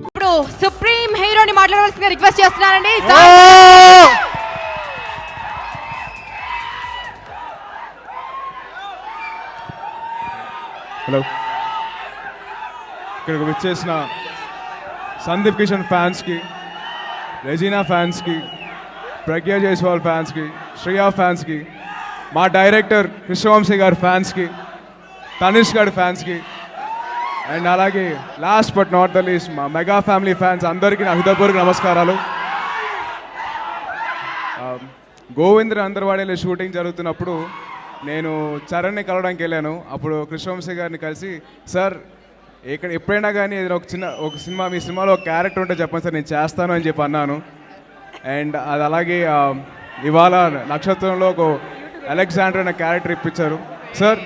ఇప్పుడు సుప్రీం హీరోని మాట్లాడవలసిందిగా రిక్వెస్ట్ చేస్తున్నానండి. హలో. ఇక్కడికి వచ్చేసిన సందీప్ కిషన్ ఫ్యాన్స్కి రెజీనా ఫ్యాన్స్కి ప్రజ్ఞా జైస్వాల్ ఫ్యాన్స్కి శ్రేయా ఫ్యాన్స్కి మా డైరెక్టర్ కృష్ణవంశీ గారి ఫ్యాన్స్కి తనిష్ గారి ఫ్యాన్స్కి. అండ్ అలాగే last but not the least మా మెగా ఫ్యామిలీ ఫ్యాన్స్ అందరికీ నా హృదయపూర్వక నమస్కారాలు. గోవింద్ర అందరవాడేలో షూటింగ్ జరుగుతున్నప్పుడు నేను చరణ్ని కలవడానికి వెళ్ళాను. అప్పుడు కృష్ణవంశీ గారిని కలిసి సార్ ఇక్కడ ఎప్పుడైనా కానీ ఏదైనా ఒక చిన్న ఒక సినిమా మీ సినిమాలో ఒక క్యారెక్టర్ ఉంటే చెప్పండి సార్ నేను చేస్తాను అని చెప్పి అన్నాను. అండ్ అది అలాగే ఇవాళ నక్షత్రంలో ఒక అలెగ్జాండర్ అనే క్యారెక్టర్ ఇప్పించారు. సార్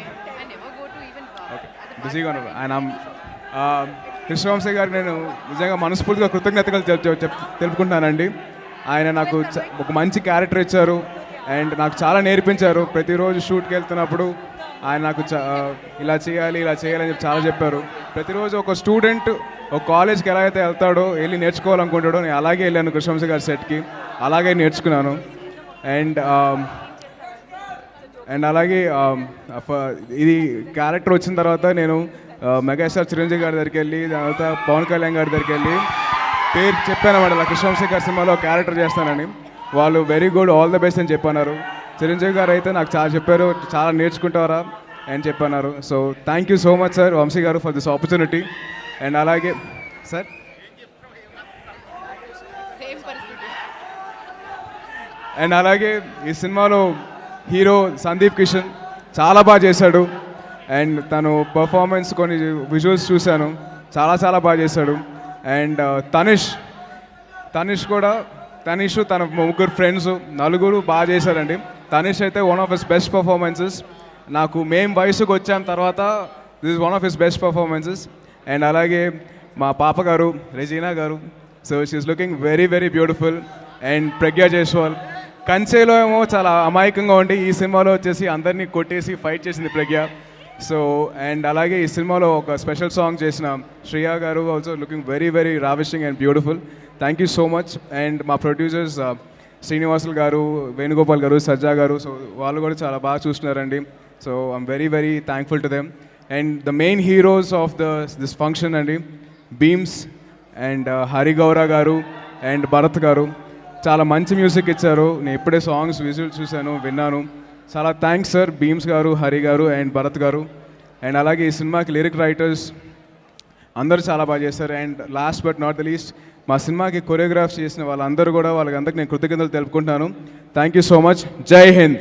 బిజీగా ఉన్నారు. ఆయన ఆ, కృష్ణవంశీ గారికి నేను నిజంగా మనస్ఫూర్తిగా కృతజ్ఞతలు చెప్- తెలుపుకుంటున్నానండి. ఆయన నాకు చ- ఒక మంచి క్యారెక్టర్ ఇచ్చారు. అండ్ నాకు చాలా నేర్పించారు. ప్రతిరోజు షూట్కి వెళ్తున్నప్పుడు ఆయన నాకు చ- ఇలా చేయాలి ఇలా చేయాలి అని చెప్పి చాలా చెప్పారు. ప్రతిరోజు ఒక స్టూడెంట్ ఒక కాలేజ్కి ఎలా అయితే వెళ్తాడో వెళ్ళి నేర్చుకోవాలనుకుంటాడో నేను అలాగే వెళ్ళాను కృష్ణవంశీ గారి సెట్కి. అలాగే నేర్చుకున్నాను. అండ్ అండ్ అలాగే ఆమ్, ఫ- ఇది క్యారెక్టర్ వచ్చిన తర్వాత నేను ఆ, మెగాస్టార్ చిరంజీవి గారి దగ్గరికి వెళ్ళి దాని తర్వాత పవన్ కళ్యాణ్ గారి దగ్గరికి వెళ్ళి పేరు చెప్పాను అన్నమాట. ఇలా కృష్ణవంశీ గారి సినిమాలో క్యారెక్టర్ చేస్తానని. వాళ్ళు very good all the best అని చెప్పన్నారు. చిరంజీవి గారు అయితే నాకు చాలా చెప్పారు చాలా నేర్చుకుంటారా అని చెప్పన్నారు. So thank you so much sir Vamsi గారు ఫర్ దిస్ ఆపర్చునిటీ అండ్ అలాగే సార్ అండ్ అలాగే ఈ సినిమాలో హీరో సందీప్ కిషన్ చాలా బాగా చేశాడు. అండ్ తను పర్ఫార్మెన్స్ కొన్ని విజువల్స్ చూశాను. చాలా చాలా బాగా చేశాడు. అండ్ uh, తనిష్ తనిష్ కూడా తనిష్ తన ముగ్గురు ఫ్రెండ్స్ నలుగురు బాగా చేశారండి. తనిష్ అయితే one of his best performances నాకు మేం వయసుకు వచ్చాం తర్వాత this one of his best performances and అలాగే మా పాప గారు రెజీనా గారు. So she's looking very very beautiful and Pragya Jaiswal కంచెలో ఏమో చాలా అమాయకంగా ఉండి ఈ సినిమాలో వచ్చేసి అందరినీ కొట్టేసి ఫైట్ చేసింది ప్రజ్ఞ. సో అండ్ అలాగే ఈ సినిమాలో ఒక స్పెషల్ సాంగ్ చేసిన శ్రియా గారు also looking very very ravishing and beautiful thank you so much and మా ప్రొడ్యూసర్స్ uh, శ్రీనివాసులు గారు వేణుగోపాల్ గారు సజ్జా గారు సో వాళ్ళు కూడా చాలా బాగా చూస్తున్నారండి. So I'm very very thankful to them and the main heroes of the this function అండి భీమ్స్ అండ్ హరిగౌర గారు అండ్ భరత్ గారు. చాలా మంచి మ్యూజిక్ ఇచ్చారు. నేను ఇప్పుడే సాంగ్స్ విజువల్ చూశాను విన్నాను. చాలా థ్యాంక్స్ సార్ భీమ్స్ గారు హరి గారు అండ్ భరత్ గారు. అండ్ అలాగే ఈ సినిమాకి లిరిక్ రైటర్స్ అందరూ చాలా బాగా చేశారు. And last but not the least మా సినిమాకి కొరియోగ్రాఫ్ చేసిన వాళ్ళందరూ కూడా వాళ్ళకి అందరికి నేను కృతజ్ఞతలు తెలుపుకుంటున్నాను. థ్యాంక్ యూ సో మచ్ జై హింద్